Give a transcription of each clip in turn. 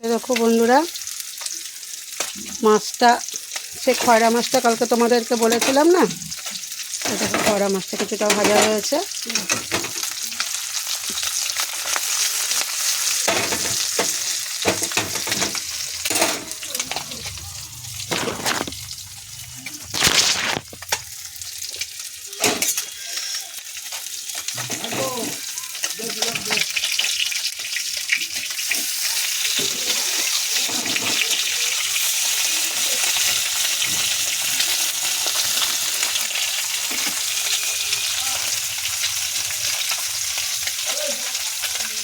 দেখো বন্ধুরা, মাছটা, সে খয়রা মাছটা কালকে তোমাদেরকে বলেছিলাম না? দেখো খয়রা মাছটা কিছুটা ভাজা হয়েছে।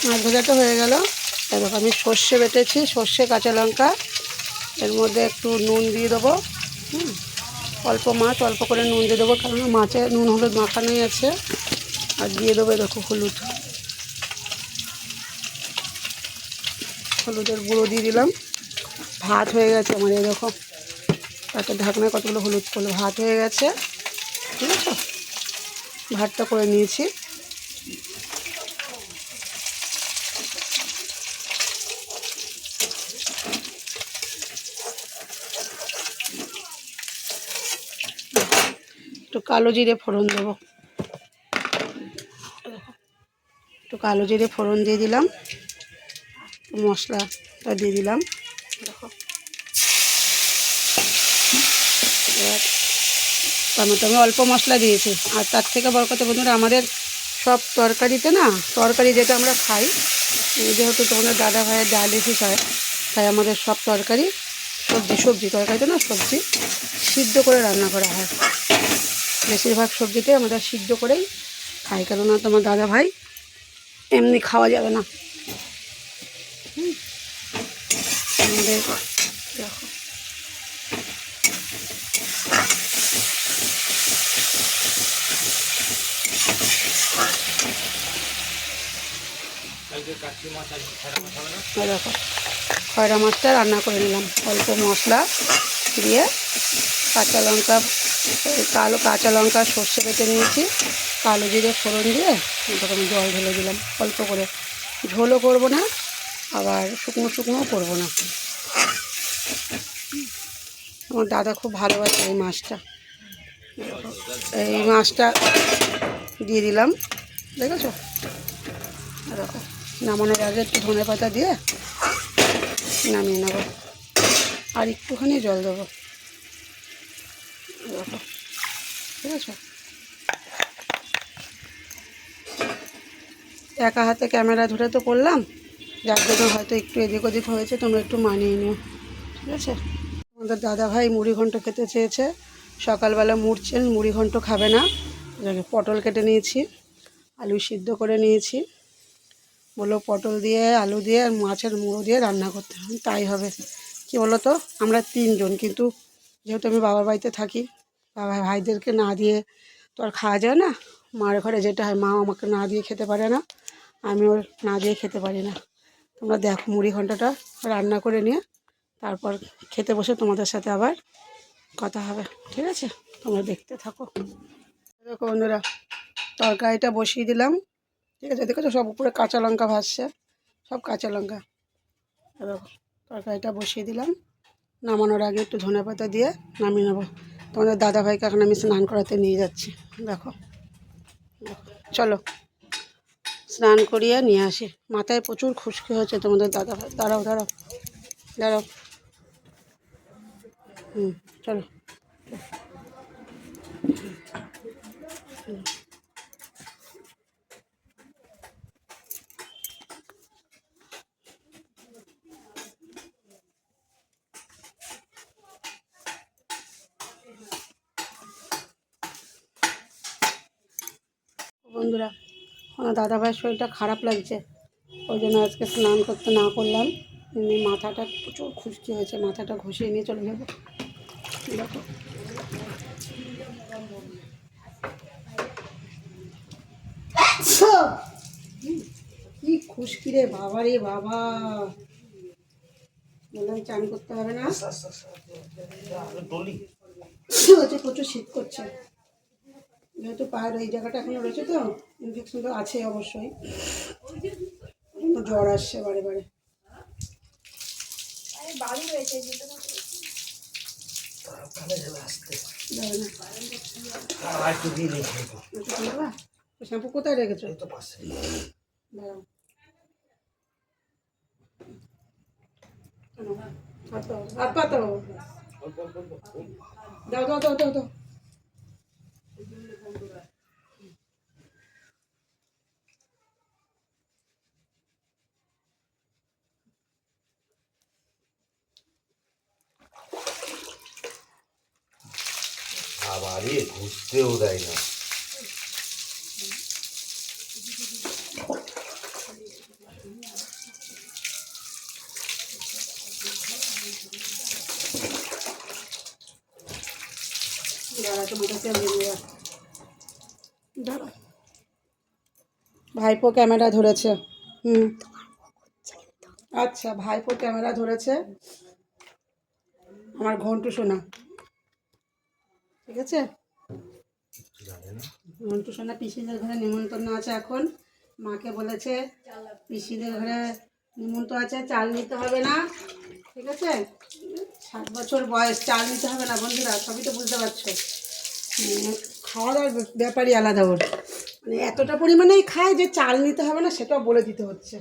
মাছ ভাজাটা হয়ে গেল। দেখো, আমি সর্ষে বেটেছি, সর্ষে, কাঁচা লঙ্কা। এর মধ্যে একটু নুন দিয়ে দেবো। হুম, অল্প মাছ, অল্প করে নুন দিয়ে দেবো কারণ মাছে নুন, হলুদ মাখানোই আছে। আর দিয়ে দেবো দেখো, হলুদ। হলুদের গুঁড়ো দিয়ে দিলাম। ভাত হয়ে গেছে আমার এরকম তাতে ঢাকনায় কতগুলো হলুদ করল, ভাত হয়ে গেছে। ঠিক আছে? ভাতটা করে নিয়েছি। একটু কালো জিরে ফোড়ন দেবো। একটু কালো জিরে ফোড়ন দিয়ে দিলাম। মশলাটা দিয়ে দিলাম। দেখো। এবার টমেটো আমি অল্প মশলা দিয়েছি। আর তার থেকে বড় কথা বন্ধুরা, আমাদের সব তরকারিতে না, তরকারি যেটা আমরা খাই যেহেতু তোমাদের দাদা ভাইয়ের ডায়ালিসিস হয় তাই আমাদের সব তরকারি, সবজি সবজি, তরকারিতে না সবজি সিদ্ধ করে রান্না করা হয়। বেশিরভাগ সবজিতে আমরা সিদ্ধ করেই খাই। কেননা তোমার দাদা ভাই এমনি খাওয়া যাবে না। আমাদের দেখো, খয়রা মাছটা রান্না করে নিলাম। অল্প মশলা দিয়ে কাঁচা লঙ্কা কালো কাঁচা লঙ্কা সর্ষে বেটে নিয়েছি। কালো জিরে ফোড়ন দিয়ে এরকম জল ঢেলে দিলাম। অল্প করে। ঝোলও করব না, আবার শুকনো শুকনোও করব না। আমার দাদা খুব ভালোবাসে এই মাছটা। এই মাছটা দিয়ে দিলাম। দেখেছ? দেখো, নামানোর আগে একটু ধনে পাতা দিয়ে নামিয়ে নেব। আর একটুখানি জল দেবো। ঠিক আছে একা হাতে ক্যামেরা ধরে তো করলাম। যার জন্য হয়তো একটু এদিক ওদিক হয়েছে, তোমরা একটু মানিয়ে নিও। ঠিক আছে? আমাদের দাদা ভাই মুড়ি ঘন্ট খেতে চেয়েছে। সকালবেলা মুড়ছেন, মুড়ি ঘন্ট খাবে না। এটাকে পটল কেটে নিয়েছি, আলু সিদ্ধ করে নিয়েছি। বলল পটল দিয়ে, আলু দিয়ে আর মাছের মুড়ো দিয়ে রান্না করতে তাই হবে। কি বলো তো আমরা তিনজন, কিন্তু যেহেতু আমি বাবার বাড়িতে থাকি বাবা ভাইদেরকে না দিয়ে তো আর খাওয়া যায় না। মার ঘরে যেটা হয়, মা আমাকে না দিয়ে খেতে পারে না আমিও না দিয়ে খেতে পারি না। তোমরা দেখো মুড়ি ঘন্টাটা রান্না করে নিয়ে, তারপর খেতে বসে তোমাদের সাথে আবার কথা হবে, ঠিক আছে? তোমরা দেখতে থাকো। দেখো বন্ধুরা, তরকারিটা বসিয়ে দিলাম, ঠিক আছে? দেখেছ? সব উপরে কাঁচা লঙ্কা ভাসছে সব কাঁচা লঙ্কা। দেখো, তরকারিটা বসিয়ে দিলাম, নামানোর আগে একটু ধনে পাতা দিয়ে নামিয়ে নেব। তোমাদের দাদা ভাইকে এখন আমি স্নান করাতে নিয়ে যাচ্ছি। দেখো। চলো। স্নান করিয়ে নিয়ে আসি। মাথায় প্রচুর খুশকি হয়েছে তোমাদের দাদা ভাই দাঁড়াও দাঁড়াও। দাঁড়াও। হুম, চলো। বন্ধুরা আমার দাদা ভাইয়ের শরীরটা খারাপ লাগছে ওই জন্য আজকে স্নান করতে না করলাম এমনি মাথাটা প্রচুর খুশকি হয়েছে মাথাটা ঘষিয়ে নিয়ে চলে যাব দেখো কি খুশকি রে বাবা রে বাবা বললাম চান করতে হবে না প্রচুর শীত করছে যেহেতু পায়ের এই জায়গাটা এখনও রয়েছে তো ইনফেকশন তো আছে অবশ্যই। জ্বর আসছে বারে বারে। শ্যাম্পু কোথায় রেখেছো? পাতো হাত পাতো দাও দাও দাও দাও দাও। আবারই ঘুরতেও দেয় না। ভাইপো ক্যামেরা ধরেছে। হুম। আচ্ছা ভাইপো ক্যামেরা ধরেছে। আমার ঘন্টু শোনা ঠিক আছে? সোনা পিসিদের ঘরে নিমন্ত্রণ আছে এখন। মাকে বলেছে পিসিদের ঘরে নিমন্ত্রণ আছে চাল নিতে হবে না। ঠিক আছে? সাত বছর বয়স চাল নিতে হবে না বন্ধুরা সবই তো বুঝতে পারছ। উম, খাওয়া দাওয়ার ব্যাপারই আলাদা ওর। মানে এতটা পরিমাণেই খায় যে চাল নিতে হবে না সেটাও বলে দিতে হচ্ছে।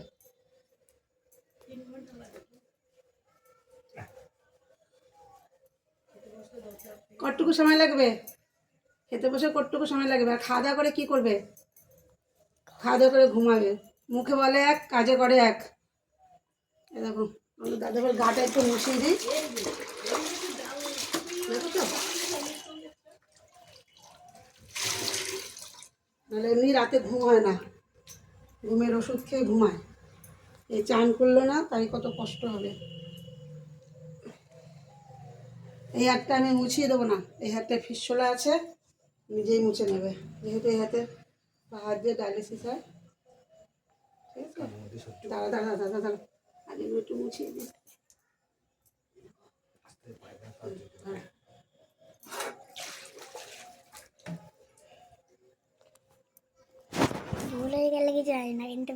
কতটুকু সময় লাগবে? খেতে বসে কতটুকু সময় লাগবে। আর খাওয়া দাওয়া করে কি করবে? খাওয়া দাওয়া করে ঘুমাবে। মুখে বলে এক, কাজে করে এক। দেখো আমি দাদাভাই গাটা একটু মুছিয়ে দিই। নাহলে এমনি রাতে ঘুম হয় না। ঘুমের ওষুধ খেয়ে ঘুমায়। এই চান করল না, তাই কত কষ্ট হবে। এই হাতটা আমি মুছিয়ে দেবো না এই হাতটা ফিসলা আছে নিজেই মুছে নেবে। যেহেতু এই হাতে হাত দিয়ে ডায়ালিসিস হয়। ঠিক আছে? দাঁড়া দাঁড়া দাঁড়া দাঁড়া আগে একটু মুছিয়ে দিই। হ্যাঁ। ভুল হয়ে গেলে কি যায় না কিন্তু